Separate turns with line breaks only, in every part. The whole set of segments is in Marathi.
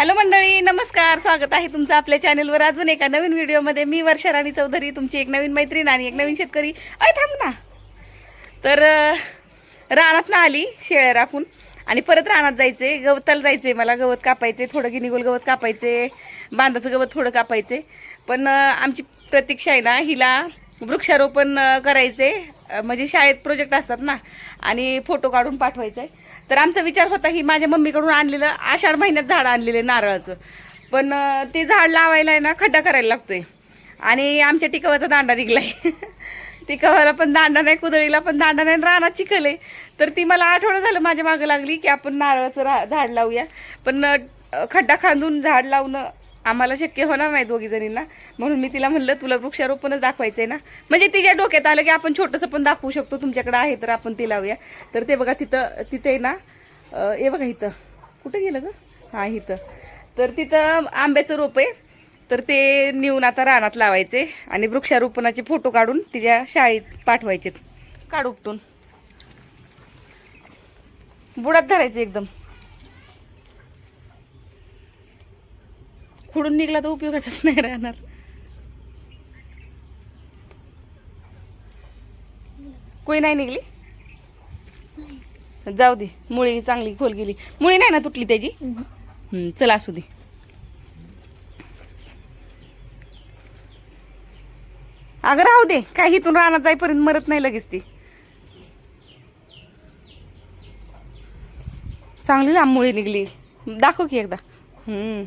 हॅलो मंडळी नमस्कार. स्वागत आहे तुमचं आपल्या चॅनलवर. अजून एका नवीन व्हिडिओमध्ये मी वर्षा राणी चौधरी तुमची एक नवीन मैत्रीण आणि एक नवीन शेतकरी. अय थांब ना. तर रानात ना आली शेळ्या राखून आणि परत रानात जायचे गवताला जायचे मला. गवत कापायचे थोडं गिनीगोल गवत कापायचे बांधाचं गवत थोडं कापायचे पण आमची प्रतीक्षा आहे ना हिला वृक्षारोपण करायचे म्हणजे शाळेत प्रोजेक्ट असतात ना आणि फोटो काढून पाठवायचे तर आमचा विचार होता ही माझ्या मम्मीकडून आणलेलं आषाढ महिन्यात झाड आणलेलं नारळाचं. पण ते झाड लावायला आहे ना खड्डा करायला लागतोय. आणि आमच्या टिकवाचा दांडा निघलाय. टिकवाला पण दांडा नाही कुदळीला पण दांडा नाही रानात चिखल आहे तर ती मला आठवणं झालं माझ्या मागं लागली की आपण नारळाचं रा झाड लावूया. पण खड्डा खांदून झाड लावणं आम्हाला शक्य होणार नाही दोघी जणींना म्हणून मी तिला म्हणलं तुला वृक्षारोपणच दाखवायचंय ना? म्हणजे तिच्या डोक्यात आलं की आपण छोटंसं पण दाखवू शकतो तुमच्याकडे आहे तर आपण ते लावूया. तर ते बघा तिथं तिथे आहे ना ए बघा इथं. कुठं गेलं ग? हां इथं. तर तिथं आंब्याचं रोप आहे. तर ते नेऊन आता रानात लावायचे आणि वृक्षारोपणाचे फोटो काढून तिच्या शाळेत पाठवायचेत. काढ उपटून. बुडात धरायचे एकदम. खुडून निघला तर उपयोगाचाच नाही राहणार. कोई नाही निघली? जाऊ दे मुळी चांगली खोल गेली. मुळी नाही ना तुटली त्याची? चला असू दे. अगं राहू दे काय इथून राहणार जाईपर्यंत मरत नाही लगेच ती. चांगली लांब मुळी निघली. दाखव की एकदा. हम्म.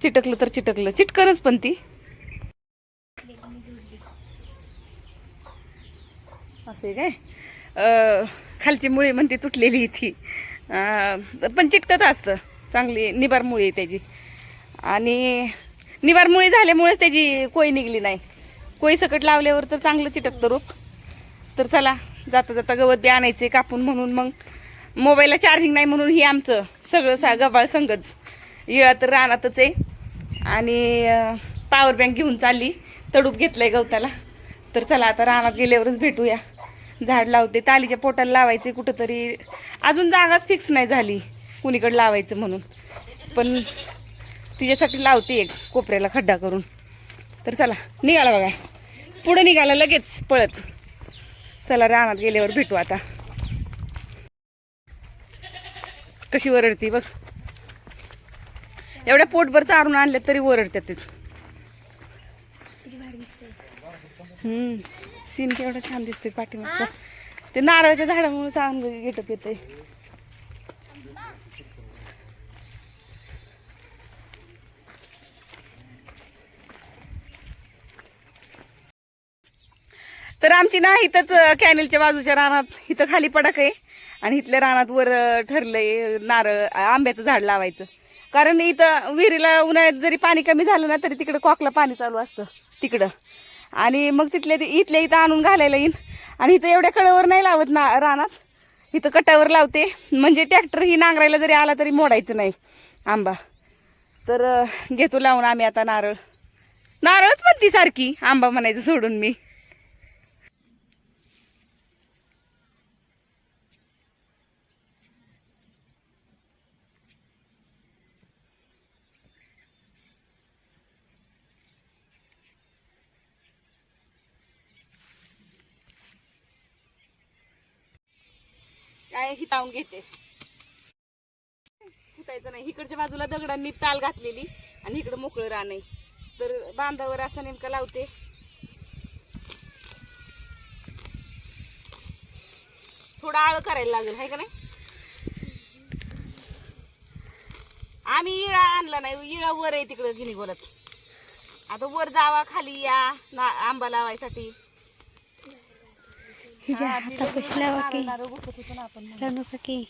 चिटकलं तर चिटकलं. चिटकनच पण ती. असे काय? खालची मुळी म्हणते तुटलेली ती. पण चिटकत असतं. चांगली निबार मुळी आहे त्याची. आणि निवार मुळी झाल्यामुळेच त्याची कोई निघली नाही. कोई सकट लावल्यावर तर चांगलं चिटकतं रोप. तर चला जाता जाता गवत बी आणायचे कापून म्हणून मग. मोबाईलला चार्जिंग नाही म्हणून ही आमचं सगळं सा गबाळ संगच. इळा तर रानातच आहे. आणि पॉवर बँक घेऊन चालली. तडूप घेतलंय गवताला. तर चला आता रानात गेल्यावरच भेटूया. झाड लावते. तालीच्या पोटाला लावायचे कुठंतरी. अजून जागाच फिक्स नाही झाली. कुणीकडे लावायचं म्हणून. पण तिच्यासाठी लावते एक कोपऱ्याला खड्डा करून. तर चला निघाला बघा. पुढं निघाला लगेच पळत. चला रानात गेल्यावर भेटू आता. कशी वरडती बघ. एवढ्या पोटभर चारून आणले तरी ओरडतात ते. हम्म. सीन केवढं छान दिसतोय पाठीमागचा. ते नारळाच्या झाडामुळे चांगलं गेटप येते तर आमची ना इथंच कॅनेलच्या बाजूच्या रानात इथं खाली पडक आहे आणि इथल्या रानात वर ठरलंय नारळ आंब्याचं झाड लावायचं. कारण इथं विहिरीला उन्हाळ्यात जरी पाणी कमी झालं ना तरी तिकडं कॉकला पाणी चालू असतं तिकडं. आणि मग तिथल्या इथल्या इथं आणून घालायला येईन. आणि इथं एवढ्या कळवर नाही लावत ना रानात. इथं कटावर लावते. म्हणजे ट्रॅक्टर ही नांगरायला जरी आला तरी मोडायचं नाही. आंबा. तर घेतो लावून आम्ही आता नारळ. नारळच म्हणती सारखी आंबा म्हणायचं सोडून मी. काय हितावून घेते. फुटायचं नाही. इकडच्या बाजूला दगडांनी ताल घातलेली आणि इकडं मोकळं रान आहे. तर बांधावर असं नेमकं लावते. थोडं आळ करायला लागेल हाय का नाही? आम्ही इळा आणला नाही इळा वर आहे तिकडं गिनी बोलत आता वर जावा खाली या ना आंबा लावायसाठी.
हिच्या
हा, ती
हातापाशी
दगडं
लावा की.
होतो.
लावू नका की?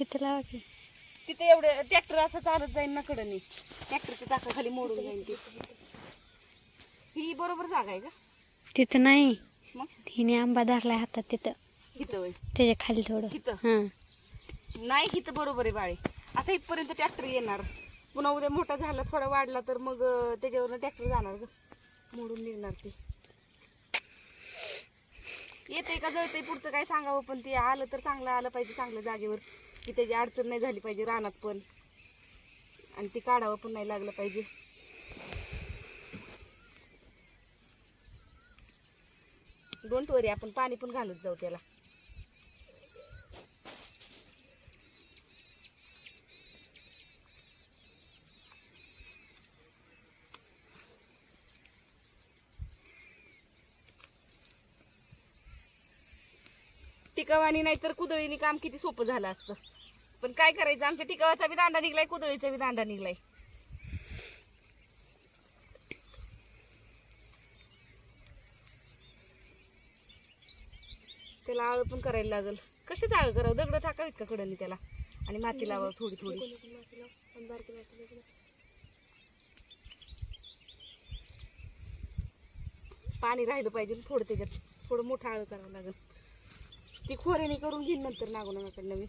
इथं लावा की.
तिथे एवढे ट्रॅक्टर असं चालत जाईल ना कडनी ट्रॅक्टरच्या चाकाखाली मोडून जाईल ती. ही बरोबर जागा आहे का?
तिथं नाही.
मग?
हिने आंबा धरलाय हातात तिथं.
होय.
त्याच्याखाली थोडं.
इथं?
हां.
नाही इथं बरोबर आहे बाळे. असं इथपर्यंत ट्रॅक्टर येणार. पुन्हा उद्या मोठा झाला थोडा वाढला तर मग अं, त्याच्यावरनं ट्रॅक्टर जाणार ग. मोडून निघणार ते. येते का जळते पुढचं काय सांगावं पण ते आलं तर चांगलं आलं पाहिजे चांगलं जागेवर. की त्याची अडचण नाही झाली पाहिजे रानात पण. आणि ते काढावं पण नाही लागलं पाहिजे. दोन टोरी आपण पाणी पण घालत जाऊ त्याला. टिकावानी नाही तर कुदळीने काम किती सोपं झालं असतं. पण काय करायचं? आमच्या टिकावाचा बी दांडा निघलाय कुदळीचा बी दांडा निघलाय. त्याला आळ पण करायला लागल. कशीच आळ करावं? दगड टाकावीत का कडनी त्याला? आणि माती लावावं थोडी थोडी. पाणी राहिलं पाहिजे थोडं त्याच्यात. थोडं मोठं आळ करावं लागेल. ती खोऱ्याने करून घेईन नंतर नागोनाकडनं मी.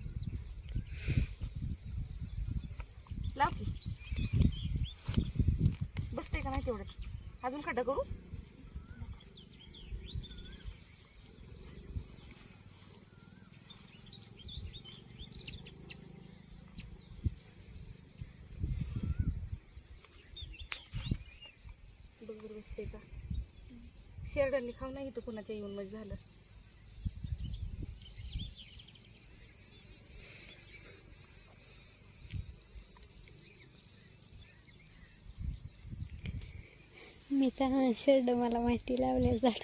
लाव की. बसते का नाही तेवढं? अजून खड्डा करू? बसते का? शेरडांनी खाऊ नाही तर कुणाच्या येऊन मग झालं.
मी तर शर्ट मला माहिती लावले झाड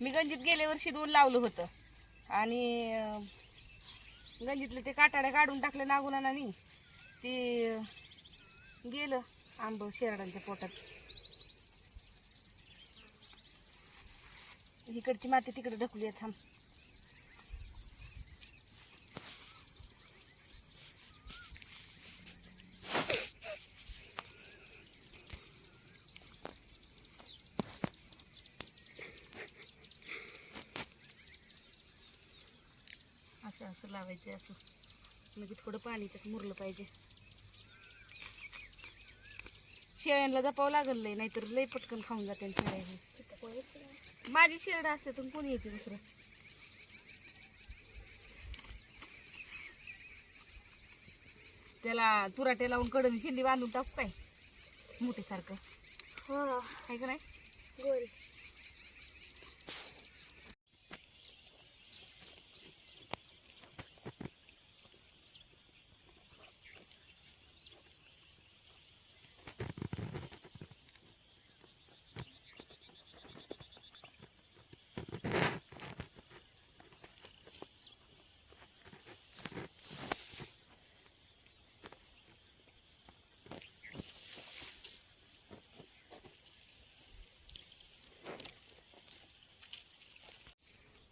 मी गंजीत गेल्या वर्षी दोन लावलं होतं. आणि अं, गंजीतलं ते काटाड्या काढून टाकले नागुनानी ते अं, गेलं आंब शेरडांच्या पोटात. इकडची माती तिकडे ढकलूया थांब. असं लावायचं असं. म्हणजे थोडं पाणी त्यात मुरलं पाहिजे. शेळ्यांना जपावं लागल लय नाहीतर लय पटकन खाऊन जाते शेळ्या. माझी शेरड असते तर कोणी येते दुसरं? त्याला तुराट्या लावून कडन शिंदी बांधून टाकू काय? मोठीसारखं.
हो.
आहे का नाही?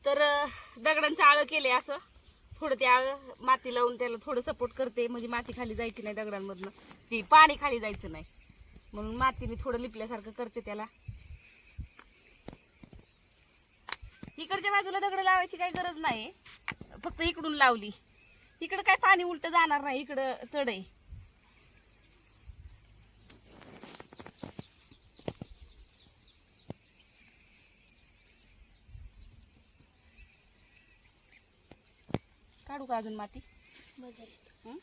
तर दगडांचं आळं केले असं. थोडं ते आळं माती लावून त्याला थोडं सपोर्ट करते. म्हणजे माती खाली जायची नाही दगडांमधनं. ती पाणी खाली जायचं नाही. म्हणून मातीने थोडं लिपल्यासारखं करते त्याला. इकडच्या बाजूला दगड लावायची काही गरज नाही फक्त इकडून लावली. इकडं काय पाणी उलट जाणार नाही. इकडं चढ आहे. काढू का अजून माती? हं?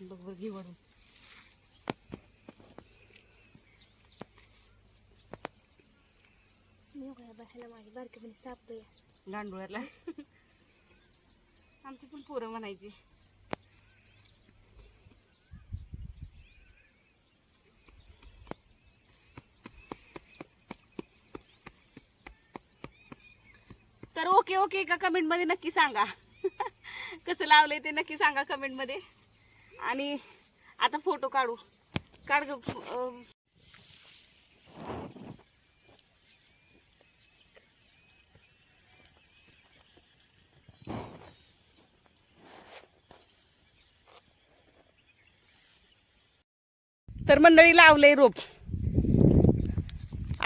बघ बघ घे वरून.
बसायला माझी बारकी साप
गांडोळ्याला आमची पण पोरं म्हणायची. तर ओके ओके का कमेंटमध्ये नक्की सांगा. कसं लावलंय ते नक्की सांगा कमेंटमध्ये. आणि आता फोटो काढू. काढ ग तर मंडळी लावलंय रोप.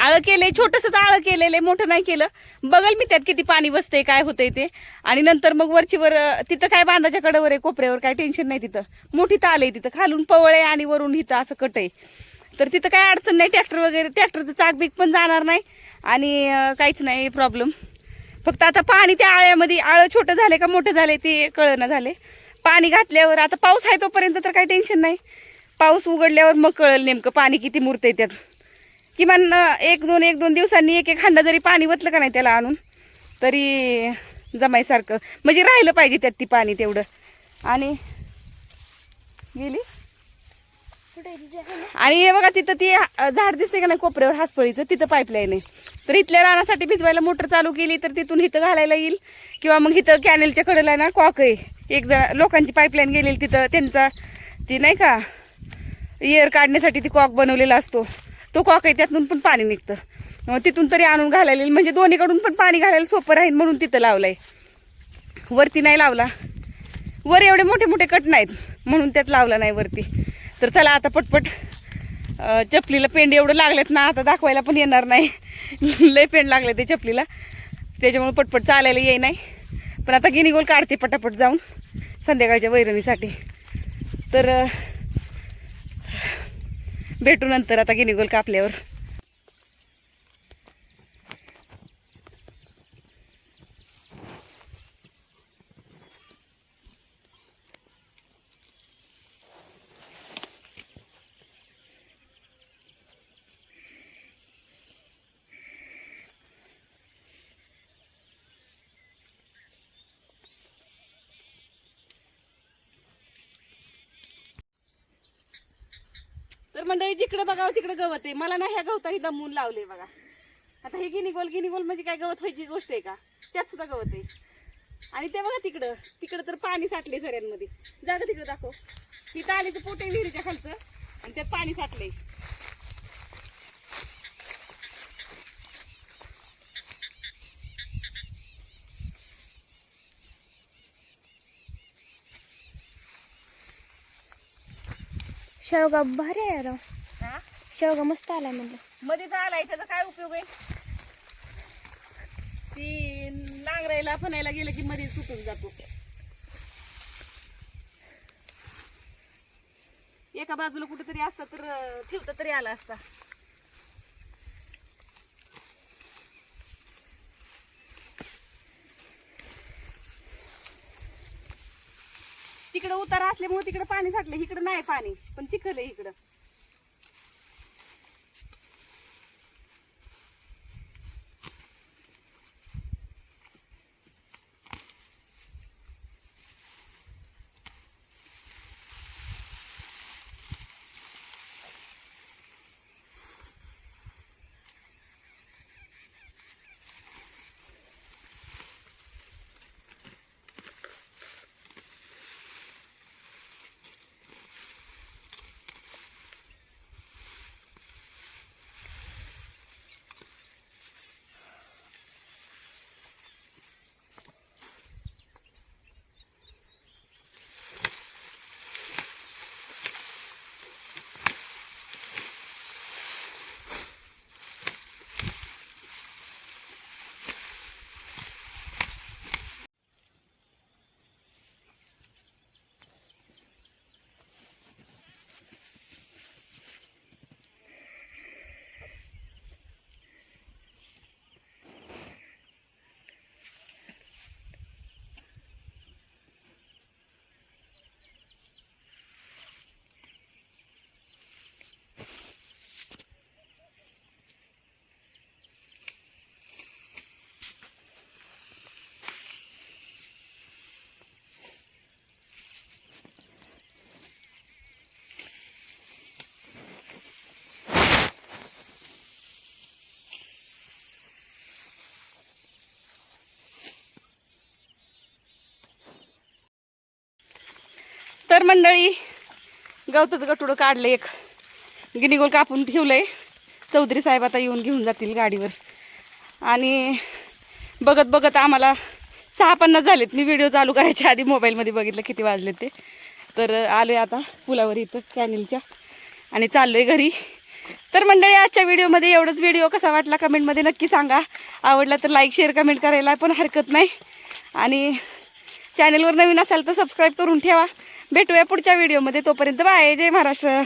आळं केलंय छोटंसंच आळं केलेलं आहे मोठं नाही केलं. बघल मी त्यात किती पाणी बसतंय काय होतंय ते. आणि नंतर मग वरचीवर तिथं काय बांधाच्या कडेवर आहे कोपऱ्यावर काय टेन्शन नाही तिथं. मोठी ताल आहे तिथं खालून पवळ आहे आणि वरून हिथं असं कट आहे. तर तिथं काय अडचण नाही ट्रॅक्टर वगैरे ट्रॅक्टरचं चाकबीक पण जाणार नाही. आणि काहीच नाही प्रॉब्लेम फक्त आता पाणी त्या आळ्यामध्ये आळं छोटं झाले का मोठं झाले ते कळणं झाले पाणी घातल्यावर आता पाऊस आहे तोपर्यंत तर काही टेन्शन नाही. पाऊस उघडल्यावर मग कळेल नेमकं पाणी किती मुरतंय त्यात. किमान एक दोन एक दोन दिवसांनी एक एक हंडा जरी पाणी वतलं का नाही त्याला आणून तरी जमायसारखं म्हणजे राहिलं पाहिजे त्यात ती पाणी तेवढं. आणि गेली? आणि हे बघा तिथं ती झाड दिसते का नाही कोपऱ्यावर हासपळीचं तिथं पाईपलाईन आहे. तर इथल्या रानासाठी भिजवायला मोटर चालू केली तर तिथून इथं घालायला येईल. किंवा मग इथं कॅनेलच्या कडेला ना कॉक आहे. एक जण लोकांची पाईपलाईन गेलेली तिथं त्यांचा ती नाही का एअर काढण्यासाठी ती कॉक बनवलेला असतो. तो कॉक आहे त्यातून पण पाणी निघतं. मग तिथून तरी आणून घालायला म्हणजे दोन्हीकडून पण पाणी घालायला सोपं राहील म्हणून तिथं लावलंय. वरती नाही लावला. वर एवढे मोठे मोठे कट नाहीत म्हणून त्यात लावला नाही वरती. तर चला आता पटपट चपलीला पेंड एवढं लागलेत ना आता दाखवायला पण येणार नाही. लय पेंड लागले ते चपलीला. त्याच्यामुळे पटपट चालायला येई नाही. पण आता गिनीगोल काढते पटापट जाऊन संध्याकाळच्या वैरणीसाठी. तर भेटू नंतर आता गिनीगोल कापल्यावर. तर मंडळी जिकडे बघावं तिकडे गवत आहे. मला ना ह्या गवताही दमवून लावले बघा. आता हे गिनीगोल गिनीगोल म्हणजे काय गवत व्हायची गोष्ट आहे का? त्यात सुद्धा गवत आहे. आणि ते बघा तिकडं. तिकडं तर पाणी साठले झऱ्यांमध्ये जागा तिकडं दाखव. तिथं आली तर पोटे विहिरीच्या खालचं आणि त्यात पाणी साठलंय.
शेवगा भारी आहे राव.
हा?
शेवगा मस्त आलाय म्हणलं.
मध्ये तर आलाय त्याचा काय उपयोग आहे? ती नांगरायला फनायला गेलं की मध्ये सुकून जातो. एका बाजूला कुठेतरी असता तर ठेवता तरी आला असता. तिकडं उतार असल्यामुळे तिकडं पाणी साठलं इकडं नाही पाणी पण चिखल आहे इकडं. तर मंडळी गवताचं गटुडं काढलं एक. गिनीगोल कापून ठेवलंय. चौधरी साहेब आता येऊन घेऊन जातील गाडीवर. आणि बघत बघत आम्हाला सहा पन्नास झालेत. मी व्हिडिओ चालू करायच्या आधी मोबाईलमध्ये बघितलं किती वाजले ते. तर आलोय आता पुलावर इथं कॅनिलच्या. आणि चाललोय घरी. तर मंडळी आजच्या व्हिडिओमध्ये एवढंच. व्हिडिओ कसा वाटला कमेंटमध्ये नक्की सांगा. आवडला तर लाईक शेअर कमेंट करायला पण हरकत नाही. आणि चॅनलवर नवीन असाल तर सबस्क्राईब करून ठेवा. भेटूया पुढच्या व्हिडिओमध्ये तोपर्यंत बाय. जय महाराष्ट्र.